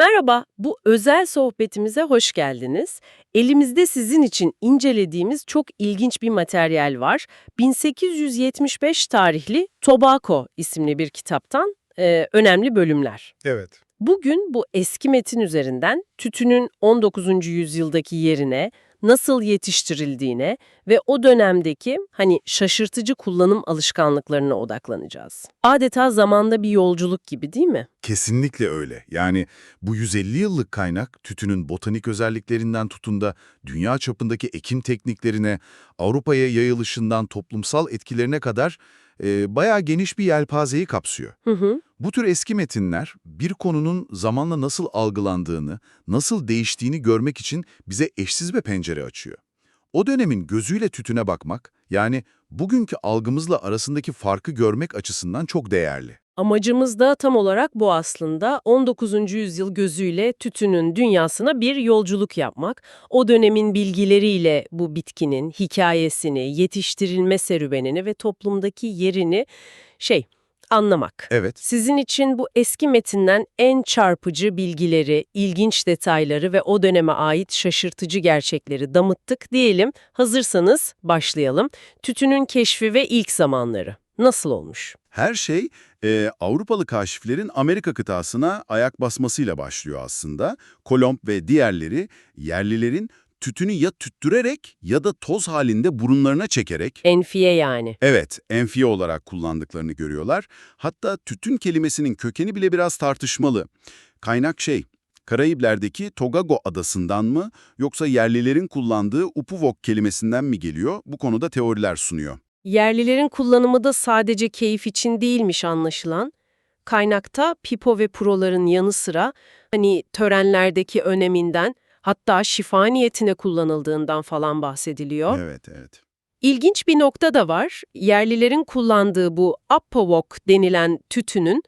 Merhaba, bu özel sohbetimize hoş geldiniz. Elimizde sizin için incelediğimiz çok ilginç bir materyal var. 1875 tarihli Tobacco isimli bir kitaptan e, önemli bölümler. Evet. Bugün bu eski metin üzerinden tütünün 19. yüzyıldaki yerine, nasıl yetiştirildiğine ve o dönemdeki hani şaşırtıcı kullanım alışkanlıklarına odaklanacağız. Adeta zamanda bir yolculuk gibi değil mi? Kesinlikle öyle. Yani bu 150 yıllık kaynak tütünün botanik özelliklerinden tutun da dünya çapındaki ekim tekniklerine, Avrupa'ya yayılışından toplumsal etkilerine kadar e, bayağı geniş bir yelpazeyi kapsıyor. Hı hı. Bu tür eski metinler bir konunun zamanla nasıl algılandığını, nasıl değiştiğini görmek için bize eşsiz bir pencere açıyor. O dönemin gözüyle tütüne bakmak, yani bugünkü algımızla arasındaki farkı görmek açısından çok değerli. Amacımız da tam olarak bu aslında. 19. yüzyıl gözüyle tütünün dünyasına bir yolculuk yapmak. O dönemin bilgileriyle bu bitkinin hikayesini, yetiştirilme serüvenini ve toplumdaki yerini şey anlamak. Evet, Sizin için bu eski metinden en çarpıcı bilgileri, ilginç detayları ve o döneme ait şaşırtıcı gerçekleri damıttık diyelim. Hazırsanız başlayalım. Tütünün keşfi ve ilk zamanları. Nasıl olmuş? Her şey e, Avrupalı kaşiflerin Amerika kıtasına ayak basmasıyla başlıyor aslında. Kolomb ve diğerleri yerlilerin tütünü ya tüttürerek ya da toz halinde burunlarına çekerek, Enfiye yani. evet enfiye olarak kullandıklarını görüyorlar. Hatta tütün kelimesinin kökeni bile biraz tartışmalı. Kaynak şey, Karayipler'deki Togago adasından mı yoksa yerlilerin kullandığı upuvok kelimesinden mi geliyor? Bu konuda teoriler sunuyor. Yerlilerin kullanımı da sadece keyif için değilmiş anlaşılan. Kaynakta pipo ve puroların yanı sıra hani törenlerdeki öneminden hatta şifa niyetine kullanıldığından falan bahsediliyor. Evet, evet. İlginç bir nokta da var. Yerlilerin kullandığı bu Appawok denilen tütünün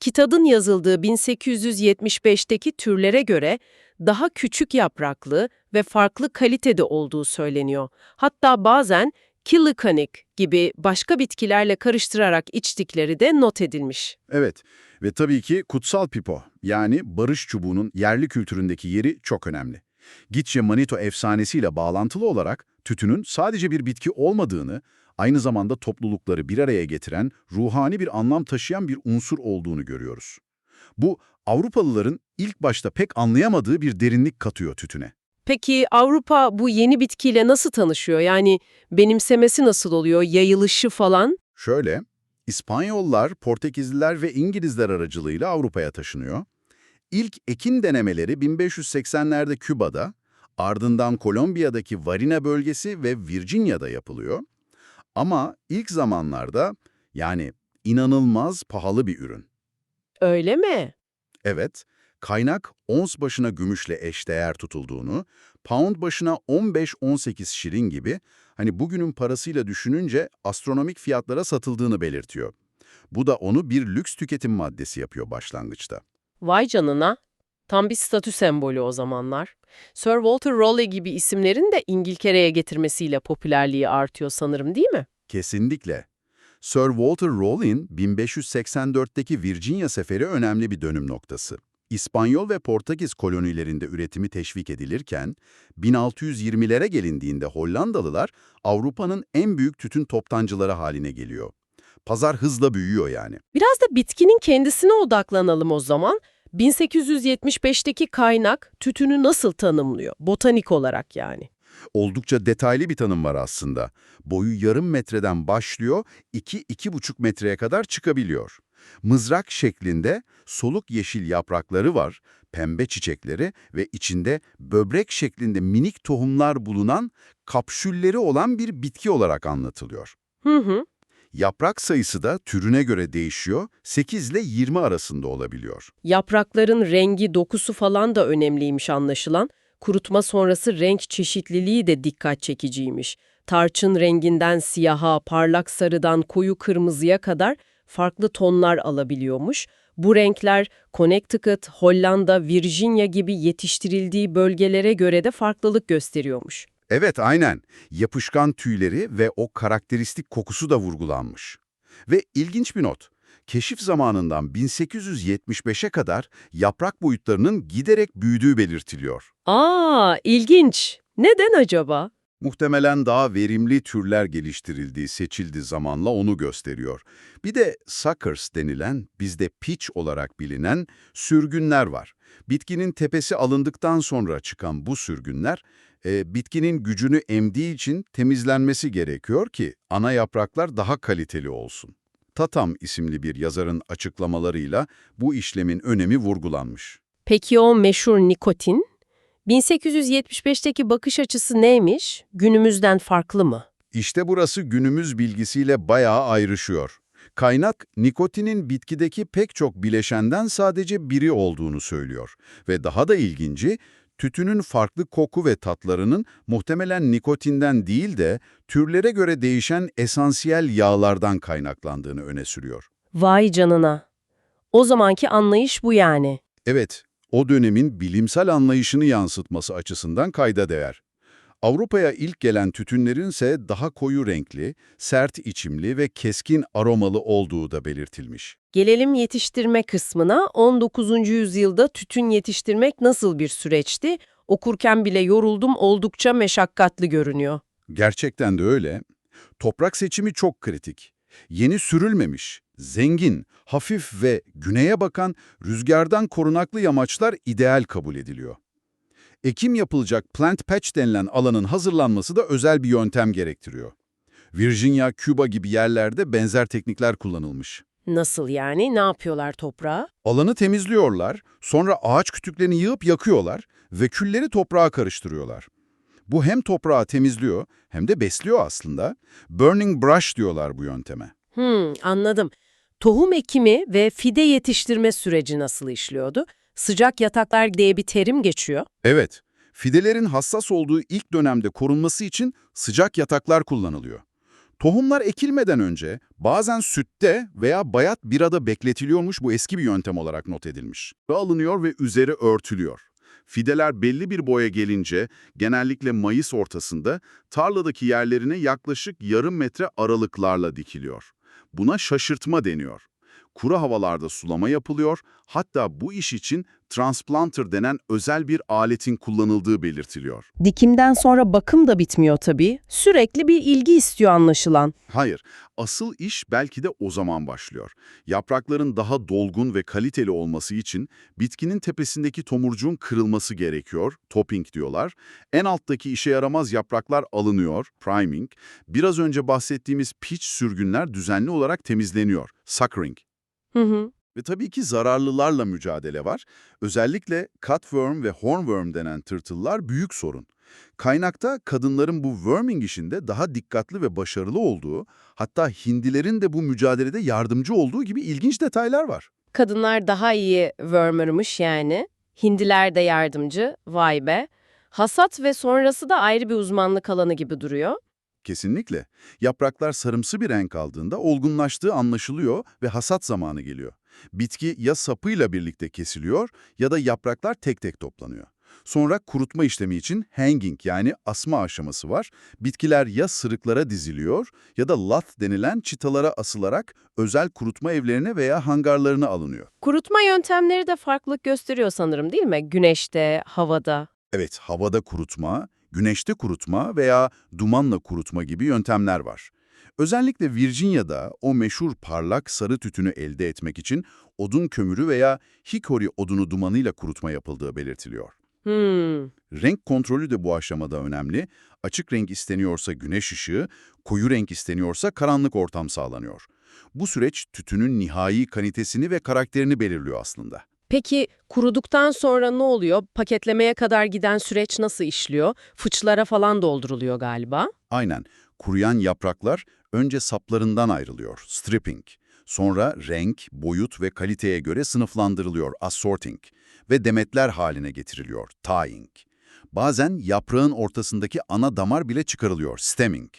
kitabın yazıldığı 1875'teki türlere göre daha küçük yapraklı ve farklı kalitede olduğu söyleniyor. Hatta bazen kilikanik gibi başka bitkilerle karıştırarak içtikleri de not edilmiş. Evet ve tabii ki kutsal pipo yani barış çubuğunun yerli kültüründeki yeri çok önemli. Gitçe Manito efsanesiyle bağlantılı olarak tütünün sadece bir bitki olmadığını, aynı zamanda toplulukları bir araya getiren, ruhani bir anlam taşıyan bir unsur olduğunu görüyoruz. Bu Avrupalıların ilk başta pek anlayamadığı bir derinlik katıyor tütüne. Peki Avrupa bu yeni bitkiyle nasıl tanışıyor? Yani benimsemesi nasıl oluyor? Yayılışı falan? Şöyle, İspanyollar, Portekizliler ve İngilizler aracılığıyla Avrupa'ya taşınıyor. İlk ekim denemeleri 1580'lerde Küba'da, ardından Kolombiya'daki Varina bölgesi ve Virginia'da yapılıyor. Ama ilk zamanlarda yani inanılmaz pahalı bir ürün. Öyle mi? Evet, kaynak ons başına gümüşle eşdeğer tutulduğunu, pound başına 15-18 şirin gibi hani bugünün parasıyla düşününce astronomik fiyatlara satıldığını belirtiyor. Bu da onu bir lüks tüketim maddesi yapıyor başlangıçta. Vay canına. Tam bir statü sembolü o zamanlar. Sir Walter Raleigh gibi isimlerin de İngiltere'ye getirmesiyle popülerliği artıyor sanırım değil mi? Kesinlikle. Sir Walter Raleigh'in 1584'teki Virginia seferi önemli bir dönüm noktası. İspanyol ve Portekiz kolonilerinde üretimi teşvik edilirken, 1620'lere gelindiğinde Hollandalılar Avrupa'nın en büyük tütün toptancıları haline geliyor. Pazar hızla büyüyor yani. Biraz da bitkinin kendisine odaklanalım o zaman. 1875'teki kaynak tütünü nasıl tanımlıyor? Botanik olarak yani. Oldukça detaylı bir tanım var aslında. Boyu yarım metreden başlıyor, 2-2,5 metreye kadar çıkabiliyor. Mızrak şeklinde soluk yeşil yaprakları var, pembe çiçekleri ve içinde böbrek şeklinde minik tohumlar bulunan kapsülleri olan bir bitki olarak anlatılıyor. Hı hı. Yaprak sayısı da türüne göre değişiyor, 8 ile 20 arasında olabiliyor. Yaprakların rengi, dokusu falan da önemliymiş anlaşılan. Kurutma sonrası renk çeşitliliği de dikkat çekiciymiş. Tarçın renginden siyaha, parlak sarıdan koyu kırmızıya kadar farklı tonlar alabiliyormuş. Bu renkler Connecticut, Hollanda, Virginia gibi yetiştirildiği bölgelere göre de farklılık gösteriyormuş. Evet, aynen. Yapışkan tüyleri ve o karakteristik kokusu da vurgulanmış. Ve ilginç bir not. keşif zamanından 1875'e kadar yaprak boyutlarının giderek büyüdüğü belirtiliyor. Aa, ilginç. Neden acaba? Muhtemelen daha verimli türler geliştirildiği seçildi zamanla onu gösteriyor. Bir de suckers denilen, bizde pitch olarak bilinen sürgünler var. Bitkinin tepesi alındıktan sonra çıkan bu sürgünler, e, bitkinin gücünü emdiği için temizlenmesi gerekiyor ki ana yapraklar daha kaliteli olsun. Tatam isimli bir yazarın açıklamalarıyla bu işlemin önemi vurgulanmış. Peki o meşhur nikotin? 1875'teki bakış açısı neymiş? Günümüzden farklı mı? İşte burası günümüz bilgisiyle bayağı ayrışıyor. Kaynak, nikotinin bitkideki pek çok bileşenden sadece biri olduğunu söylüyor. Ve daha da ilginci, tütünün farklı koku ve tatlarının muhtemelen nikotinden değil de türlere göre değişen esansiyel yağlardan kaynaklandığını öne sürüyor. Vay canına. O zamanki anlayış bu yani. Evet, o dönemin bilimsel anlayışını yansıtması açısından kayda değer. Avrupa'ya ilk gelen tütünlerin ise daha koyu renkli, sert içimli ve keskin aromalı olduğu da belirtilmiş. Gelelim yetiştirme kısmına. 19. yüzyılda tütün yetiştirmek nasıl bir süreçti? Okurken bile yoruldum oldukça meşakkatli görünüyor. Gerçekten de öyle. Toprak seçimi çok kritik. Yeni sürülmemiş, zengin, hafif ve güneye bakan rüzgardan korunaklı yamaçlar ideal kabul ediliyor. Ekim yapılacak plant patch denilen alanın hazırlanması da özel bir yöntem gerektiriyor. Virginia, Küba gibi yerlerde benzer teknikler kullanılmış. Nasıl yani? Ne yapıyorlar toprağa? Alanı temizliyorlar, sonra ağaç kütüklerini yığıp yakıyorlar ve külleri toprağa karıştırıyorlar. Bu hem toprağı temizliyor hem de besliyor aslında. Burning brush diyorlar bu yönteme. Hmm, anladım. Tohum ekimi ve fide yetiştirme süreci nasıl işliyordu? Sıcak yataklar diye bir terim geçiyor. Evet, fidelerin hassas olduğu ilk dönemde korunması için sıcak yataklar kullanılıyor. Tohumlar ekilmeden önce bazen sütte veya bayat birada bekletiliyormuş bu eski bir yöntem olarak not edilmiş. Alınıyor ve üzeri örtülüyor. Fideler belli bir boya gelince genellikle Mayıs ortasında tarladaki yerlerine yaklaşık yarım metre aralıklarla dikiliyor. Buna şaşırtma deniyor. Kuru havalarda sulama yapılıyor, hatta bu iş için transplanter denen özel bir aletin kullanıldığı belirtiliyor. Dikimden sonra bakım da bitmiyor tabii. Sürekli bir ilgi istiyor anlaşılan. Hayır, asıl iş belki de o zaman başlıyor. Yaprakların daha dolgun ve kaliteli olması için bitkinin tepesindeki tomurcuğun kırılması gerekiyor, topping diyorlar. En alttaki işe yaramaz yapraklar alınıyor, priming. Biraz önce bahsettiğimiz pitch sürgünler düzenli olarak temizleniyor, suckering. Hı hı. Ve tabii ki zararlılarla mücadele var. Özellikle cutworm ve hornworm denen tırtıllar büyük sorun. Kaynakta kadınların bu worming işinde daha dikkatli ve başarılı olduğu, hatta hindilerin de bu mücadelede yardımcı olduğu gibi ilginç detaylar var. Kadınlar daha iyi wormer'mış yani. Hindiler de yardımcı. Vay be. Hasat ve sonrası da ayrı bir uzmanlık alanı gibi duruyor. Kesinlikle. Yapraklar sarımsı bir renk aldığında olgunlaştığı anlaşılıyor ve hasat zamanı geliyor. Bitki ya sapıyla birlikte kesiliyor ya da yapraklar tek tek toplanıyor. Sonra kurutma işlemi için hanging yani asma aşaması var. Bitkiler ya sırıklara diziliyor ya da lath denilen çıtalara asılarak özel kurutma evlerine veya hangarlarına alınıyor. Kurutma yöntemleri de farklılık gösteriyor sanırım değil mi? Güneşte, havada. Evet, havada kurutma, güneşte kurutma veya dumanla kurutma gibi yöntemler var. Özellikle Virginia'da o meşhur parlak sarı tütünü elde etmek için odun kömürü veya hickory odunu dumanıyla kurutma yapıldığı belirtiliyor. Hmm. Renk kontrolü de bu aşamada önemli. Açık renk isteniyorsa güneş ışığı, koyu renk isteniyorsa karanlık ortam sağlanıyor. Bu süreç tütünün nihai kalitesini ve karakterini belirliyor aslında. Peki kuruduktan sonra ne oluyor? Paketlemeye kadar giden süreç nasıl işliyor? Fıçlara falan dolduruluyor galiba. Aynen. Kuruyan yapraklar önce saplarından ayrılıyor, stripping. Sonra renk, boyut ve kaliteye göre sınıflandırılıyor, assorting. Ve demetler haline getiriliyor, tying. Bazen yaprağın ortasındaki ana damar bile çıkarılıyor, stemming.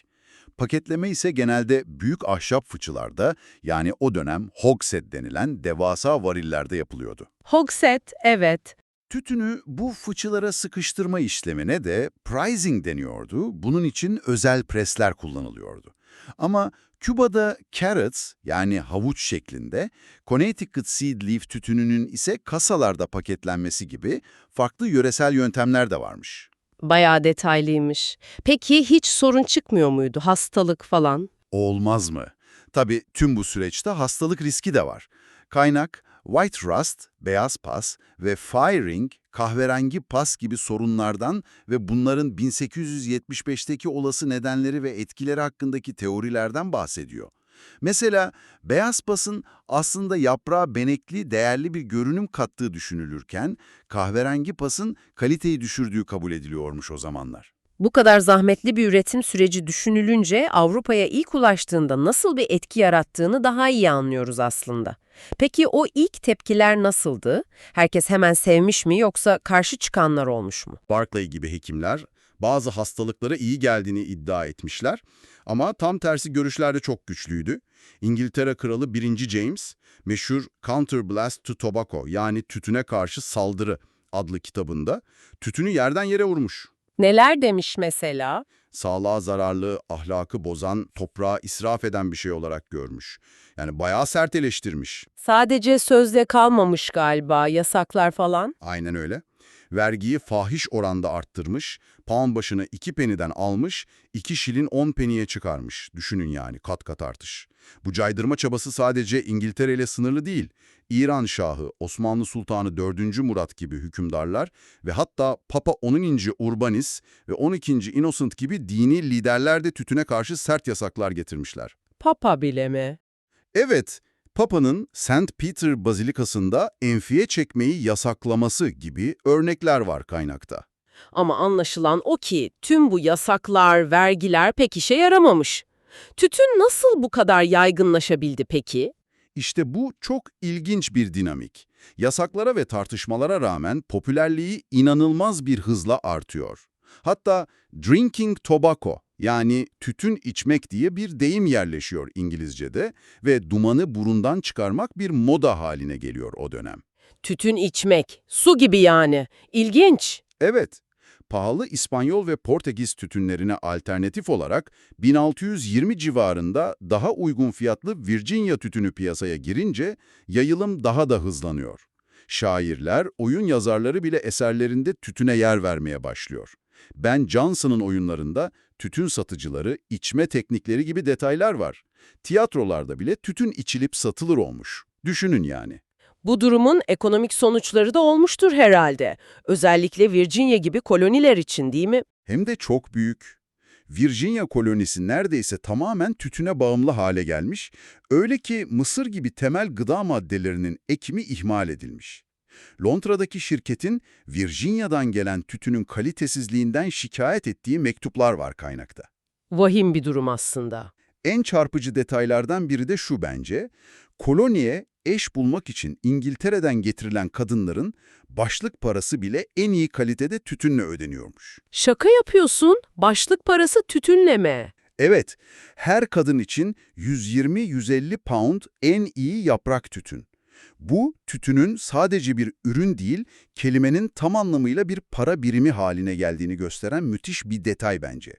Paketleme ise genelde büyük ahşap fıçılarda, yani o dönem hogshead denilen devasa varillerde yapılıyordu. Hogshead, evet. Tütünü bu fıçılara sıkıştırma işlemine de pricing deniyordu. Bunun için özel presler kullanılıyordu. Ama Küba'da carrots yani havuç şeklinde, Connecticut seed leaf tütününün ise kasalarda paketlenmesi gibi farklı yöresel yöntemler de varmış. Bayağı detaylıymış. Peki hiç sorun çıkmıyor muydu? Hastalık falan? Olmaz mı? Tabii tüm bu süreçte hastalık riski de var. Kaynak, white rust, beyaz pas ve firing, kahverengi pas gibi sorunlardan ve bunların 1875'teki olası nedenleri ve etkileri hakkındaki teorilerden bahsediyor. Mesela beyaz pasın aslında yaprağa benekli, değerli bir görünüm kattığı düşünülürken, kahverengi pasın kaliteyi düşürdüğü kabul ediliyormuş o zamanlar. Bu kadar zahmetli bir üretim süreci düşünülünce Avrupa'ya ilk ulaştığında nasıl bir etki yarattığını daha iyi anlıyoruz aslında. Peki o ilk tepkiler nasıldı? Herkes hemen sevmiş mi yoksa karşı çıkanlar olmuş mu? Barclay gibi hekimler bazı hastalıklara iyi geldiğini iddia etmişler ama tam tersi görüşler de çok güçlüydü. İngiltere Kralı 1. James, meşhur Counterblast to Tobacco yani tütüne karşı saldırı adlı kitabında tütünü yerden yere vurmuş. Neler demiş mesela? Sağlığa zararlı, ahlakı bozan, toprağı israf eden bir şey olarak görmüş. Yani bayağı sert eleştirmiş. Sadece sözde kalmamış galiba, yasaklar falan. Aynen öyle. Vergiyi fahiş oranda arttırmış, pound başına 2 peniden almış, 2 şilin 10 peniye çıkarmış. Düşünün yani kat kat artış. Bu caydırma çabası sadece İngiltere ile sınırlı değil. İran Şahı, Osmanlı Sultanı 4. Murat gibi hükümdarlar ve hatta Papa 10. Urbanis ve 12. Innocent gibi dini liderler de tütüne karşı sert yasaklar getirmişler. Papa bile mi? Evet, Papa'nın St. Peter Bazilikası'nda enfiye çekmeyi yasaklaması gibi örnekler var kaynakta. Ama anlaşılan o ki tüm bu yasaklar, vergiler pek işe yaramamış. Tütün nasıl bu kadar yaygınlaşabildi peki? İşte bu çok ilginç bir dinamik. Yasaklara ve tartışmalara rağmen popülerliği inanılmaz bir hızla artıyor. Hatta drinking tobacco yani tütün içmek diye bir deyim yerleşiyor İngilizce'de ve dumanı burundan çıkarmak bir moda haline geliyor o dönem. Tütün içmek, su gibi yani. İlginç. Evet, pahalı İspanyol ve Portekiz tütünlerine alternatif olarak 1620 civarında daha uygun fiyatlı Virginia tütünü piyasaya girince yayılım daha da hızlanıyor. Şairler, oyun yazarları bile eserlerinde tütüne yer vermeye başlıyor. Ben Johnson'ın oyunlarında tütün satıcıları, içme teknikleri gibi detaylar var. Tiyatrolarda bile tütün içilip satılır olmuş. Düşünün yani. Bu durumun ekonomik sonuçları da olmuştur herhalde. Özellikle Virginia gibi koloniler için değil mi? Hem de çok büyük. Virginia kolonisi neredeyse tamamen tütüne bağımlı hale gelmiş, öyle ki Mısır gibi temel gıda maddelerinin ekimi ihmal edilmiş. Londra'daki şirketin Virginia'dan gelen tütünün kalitesizliğinden şikayet ettiği mektuplar var kaynakta. Vahim bir durum aslında. En çarpıcı detaylardan biri de şu bence, koloniye eş bulmak için İngiltere'den getirilen kadınların başlık parası bile en iyi kalitede tütünle ödeniyormuş. Şaka yapıyorsun. Başlık parası tütünle mi? Evet, her kadın için 120-150 pound en iyi yaprak tütün. Bu, tütünün sadece bir ürün değil, kelimenin tam anlamıyla bir para birimi haline geldiğini gösteren müthiş bir detay bence.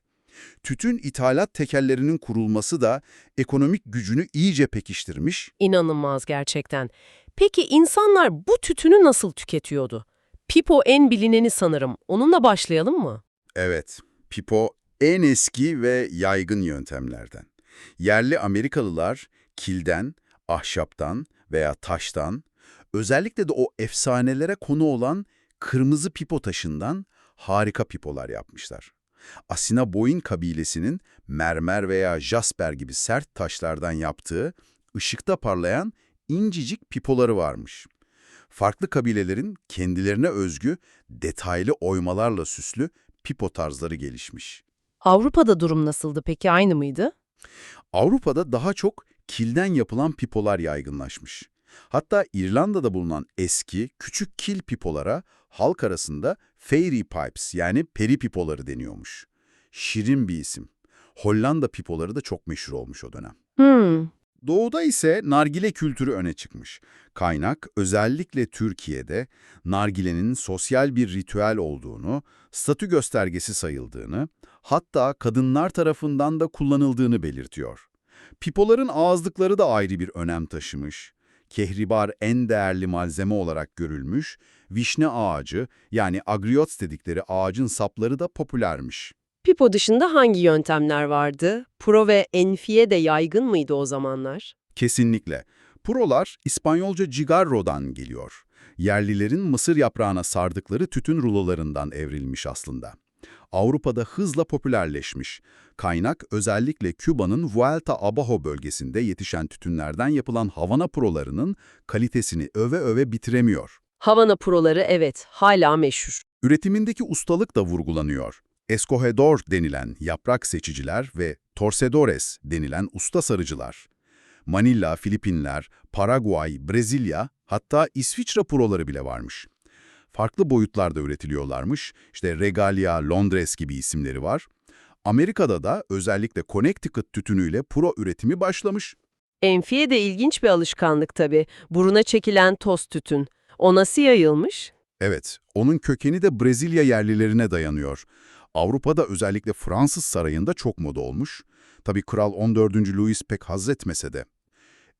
Tütün ithalat tekellerinin kurulması da ekonomik gücünü iyice pekiştirmiş, İnanılmaz gerçekten. Peki insanlar bu tütünü nasıl tüketiyordu? Pipo en bilineni sanırım. Onunla başlayalım mı? Evet, pipo en eski ve yaygın yöntemlerden. Yerli Amerikalılar kilden, ahşaptan veya taştan, özellikle de o efsanelere konu olan kırmızı pipo taşından harika pipolar yapmışlar. Assiniboine kabilesinin mermer veya jasper gibi sert taşlardan yaptığı, ışıkta parlayan incicik pipoları varmış. Farklı kabilelerin kendilerine özgü, detaylı oymalarla süslü pipo tarzları gelişmiş. Avrupa'da durum nasıldı peki? Aynı mıydı? Avrupa'da daha çok kilden yapılan pipolar yaygınlaşmış. Hatta İrlanda'da bulunan eski, küçük kil pipolara halk arasında fairy pipes yani peri pipoları deniyormuş. Şirin bir isim. Hollanda pipoları da çok meşhur olmuş o dönem. Hmm. Doğuda ise nargile kültürü öne çıkmış. Kaynak özellikle Türkiye'de nargilenin sosyal bir ritüel olduğunu, statü göstergesi sayıldığını, hatta kadınlar tarafından da kullanıldığını belirtiyor. Pipoların ağızlıkları da ayrı bir önem taşımış. Kehribar en değerli malzeme olarak görülmüş, vişne ağacı yani agriots dedikleri ağacın sapları da popülermiş. Pipo dışında hangi yöntemler vardı? Pro ve enfiye de yaygın mıydı o zamanlar? Kesinlikle. Purolar İspanyolca cigarro'dan geliyor. Yerlilerin mısır yaprağına sardıkları tütün rulolarından evrilmiş aslında. Avrupa'da hızla popülerleşmiş. Kaynak özellikle Küba'nın Vuelta Abajo bölgesinde yetişen tütünlerden yapılan Havana purolarının kalitesini öve öve bitiremiyor. Havana proları evet hala meşhur. Üretimindeki ustalık da vurgulanıyor. Escogedor denilen yaprak seçiciler ve torcedores denilen usta sarıcılar. Manila, Filipinler, Paraguay, Brezilya hatta İsviçre puroları bile varmış. Farklı boyutlarda üretiliyorlarmış. İşte Regalia, Londres gibi isimleri var. Amerika'da da özellikle Connecticut tütünüyle puro üretimi başlamış. Enfiye de ilginç bir alışkanlık tabii. Buruna çekilen toz tütün. O nasıl yayılmış? Evet, onun kökeni de Brezilya yerlilerine dayanıyor. Avrupa'da özellikle Fransız sarayında çok moda olmuş. Tabii Kral 14. Louis pek haz etmese de.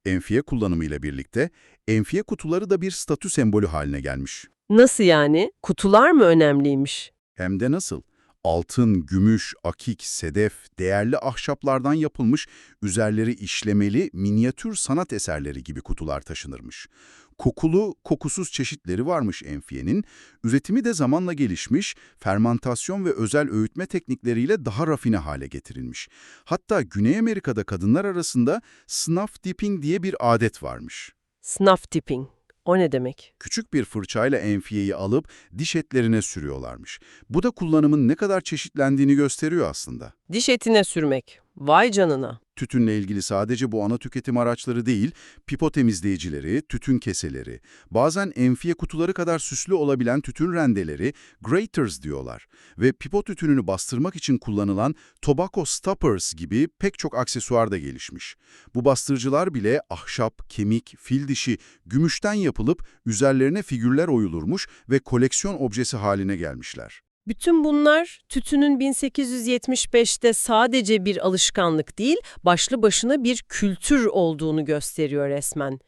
Enfiye kullanımıyla birlikte enfiye kutuları da bir statü sembolü haline gelmiş. Nasıl yani? Kutular mı önemliymiş? Hem de nasıl? Altın, gümüş, akik, sedef, değerli ahşaplardan yapılmış, üzerleri işlemeli minyatür sanat eserleri gibi kutular taşınırmış. Kokulu, kokusuz çeşitleri varmış enfiyenin, üretimi de zamanla gelişmiş, fermantasyon ve özel öğütme teknikleriyle daha rafine hale getirilmiş. Hatta Güney Amerika'da kadınlar arasında snuff dipping diye bir adet varmış. Snuff tipping. O ne demek? Küçük bir fırçayla enfiyeyi alıp diş etlerine sürüyorlarmış. Bu da kullanımın ne kadar çeşitlendiğini gösteriyor aslında. Diş etine sürmek. Vay canına. Tütünle ilgili sadece bu ana tüketim araçları değil, pipo temizleyicileri, tütün keseleri, bazen enfiye kutuları kadar süslü olabilen tütün rendeleri, graters diyorlar ve pipo tütününü bastırmak için kullanılan tobacco stoppers gibi pek çok aksesuar da gelişmiş. Bu bastırıcılar bile ahşap, kemik, fil dişi, gümüşten yapılıp üzerlerine figürler oyulurmuş ve koleksiyon objesi haline gelmişler. Bütün bunlar tütünün 1875'te sadece bir alışkanlık değil, başlı başına bir kültür olduğunu gösteriyor resmen.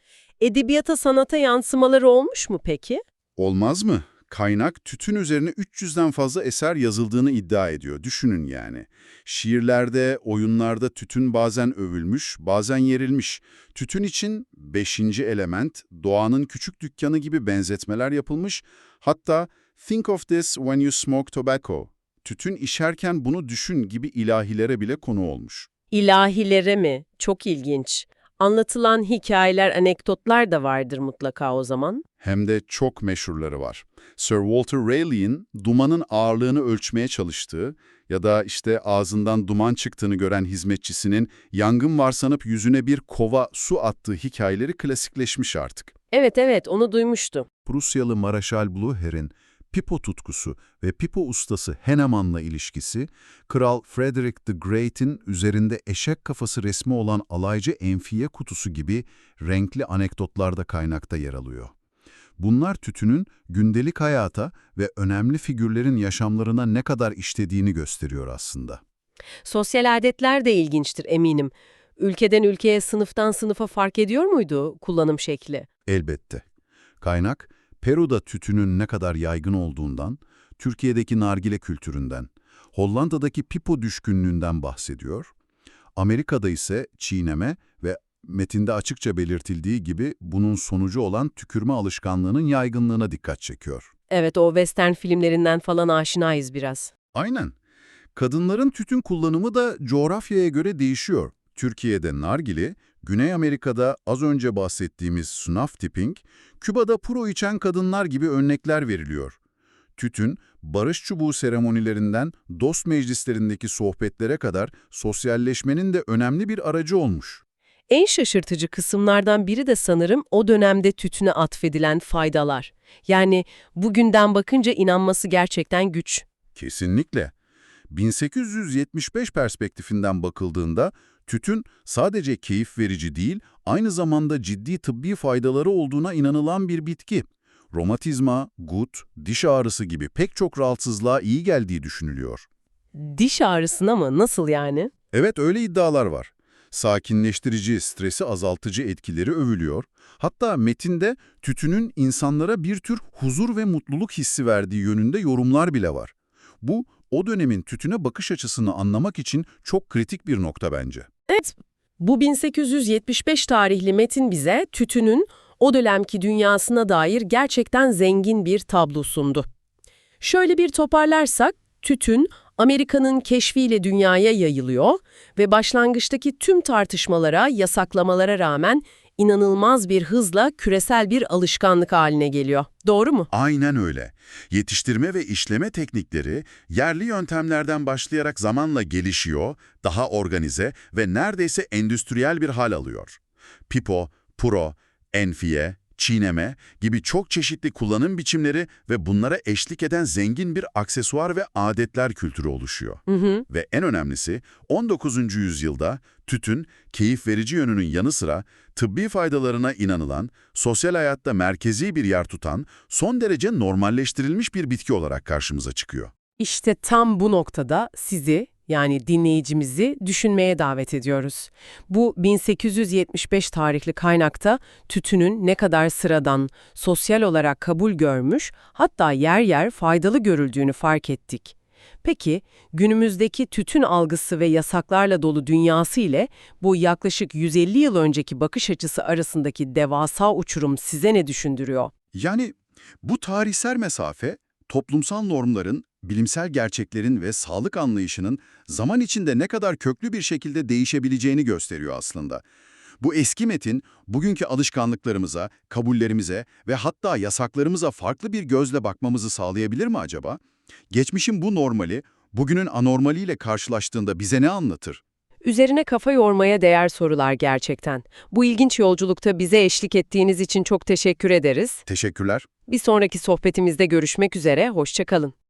Edebiyata, sanata yansımaları olmuş mu peki? Olmaz mı? Kaynak tütün üzerine 300'den fazla eser yazıldığını iddia ediyor. Düşünün yani. Şiirlerde, oyunlarda tütün bazen övülmüş, bazen yerilmiş. Tütün için beşinci element, doğanın küçük dükkanı gibi benzetmeler yapılmış. Hatta think of this when you smoke tobacco. Tütün işerken bunu düşün gibi ilahilere bile konu olmuş. İlahilere mi? Çok ilginç. Anlatılan hikayeler, anekdotlar da vardır mutlaka o zaman. Hem de çok meşhurları var. Sir Walter Raleigh'in dumanın ağırlığını ölçmeye çalıştığı ya da işte ağzından duman çıktığını gören hizmetçisinin yangın var sanıp yüzüne bir kova su attığı hikayeleri klasikleşmiş artık. Evet evet onu duymuştum. Prusyalı Maraşal Blucher'in pipo tutkusu ve pipo ustası Hennemann'la ilişkisi, Kral Frederick the Great'in üzerinde eşek kafası resmi olan alaycı enfiye kutusu gibi renkli anekdotlarda kaynakta yer alıyor. Bunlar tütünün gündelik hayata ve önemli figürlerin yaşamlarına ne kadar işlediğini gösteriyor aslında. Sosyal adetler de ilginçtir eminim. Ülkeden ülkeye, sınıftan sınıfa fark ediyor muydu kullanım şekli? Elbette. Kaynak, Peru'da tütünün ne kadar yaygın olduğundan, Türkiye'deki nargile kültüründen, Hollanda'daki pipo düşkünlüğünden bahsediyor. Amerika'da ise çiğneme ve metinde açıkça belirtildiği gibi bunun sonucu olan tükürme alışkanlığının yaygınlığına dikkat çekiyor. Evet o western filmlerinden falan aşinayız biraz. Aynen. Kadınların tütün kullanımı da coğrafyaya göre değişiyor. Türkiye'de nargile, Güney Amerika'da az önce bahsettiğimiz snuff tipping, Küba'da puro içen kadınlar gibi örnekler veriliyor. Tütün, barış çubuğu seremonilerinden dost meclislerindeki sohbetlere kadar sosyalleşmenin de önemli bir aracı olmuş. En şaşırtıcı kısımlardan biri de sanırım o dönemde tütüne atfedilen faydalar. Yani bugünden bakınca inanması gerçekten güç. Kesinlikle. 1875 perspektifinden bakıldığında tütün sadece keyif verici değil, aynı zamanda ciddi tıbbi faydaları olduğuna inanılan bir bitki. Romatizma, gut, diş ağrısı gibi pek çok rahatsızlığa iyi geldiği düşünülüyor. Diş ağrısına mı? Nasıl yani? Evet öyle iddialar var. Sakinleştirici, stresi azaltıcı etkileri övülüyor. Hatta metinde tütünün insanlara bir tür huzur ve mutluluk hissi verdiği yönünde yorumlar bile var. Bu, o dönemin tütüne bakış açısını anlamak için çok kritik bir nokta bence. Evet, bu 1875 tarihli metin bize tütünün o dönemki dünyasına dair gerçekten zengin bir tablo sundu. Şöyle bir toparlarsak, tütün Amerika'nın keşfiyle dünyaya yayılıyor ve başlangıçtaki tüm tartışmalara, yasaklamalara rağmen inanılmaz bir hızla küresel bir alışkanlık haline geliyor. Doğru mu? Aynen öyle. Yetiştirme ve işleme teknikleri yerli yöntemlerden başlayarak zamanla gelişiyor, daha organize ve neredeyse endüstriyel bir hal alıyor. Pipo, puro, enfiye, çiğneme gibi çok çeşitli kullanım biçimleri ve bunlara eşlik eden zengin bir aksesuar ve adetler kültürü oluşuyor. Hı hı. Ve en önemlisi 19. yüzyılda tütün, keyif verici yönünün yanı sıra tıbbi faydalarına inanılan, sosyal hayatta merkezi bir yer tutan, son derece normalleştirilmiş bir bitki olarak karşımıza çıkıyor. İşte tam bu noktada sizi yani dinleyicimizi düşünmeye davet ediyoruz. Bu 1875 tarihli kaynakta tütünün ne kadar sıradan, sosyal olarak kabul görmüş, hatta yer yer faydalı görüldüğünü fark ettik. Peki, günümüzdeki tütün algısı ve yasaklarla dolu dünyası ile bu yaklaşık 150 yıl önceki bakış açısı arasındaki devasa uçurum size ne düşündürüyor? Yani bu tarihsel mesafe, toplumsal normların, bilimsel gerçeklerin ve sağlık anlayışının zaman içinde ne kadar köklü bir şekilde değişebileceğini gösteriyor aslında. Bu eski metin, bugünkü alışkanlıklarımıza, kabullerimize ve hatta yasaklarımıza farklı bir gözle bakmamızı sağlayabilir mi acaba? Geçmişin bu normali, bugünün anormaliyle karşılaştığında bize ne anlatır? Üzerine kafa yormaya değer sorular gerçekten. Bu ilginç yolculukta bize eşlik ettiğiniz için çok teşekkür ederiz. Teşekkürler. Bir sonraki sohbetimizde görüşmek üzere, hoşçakalın.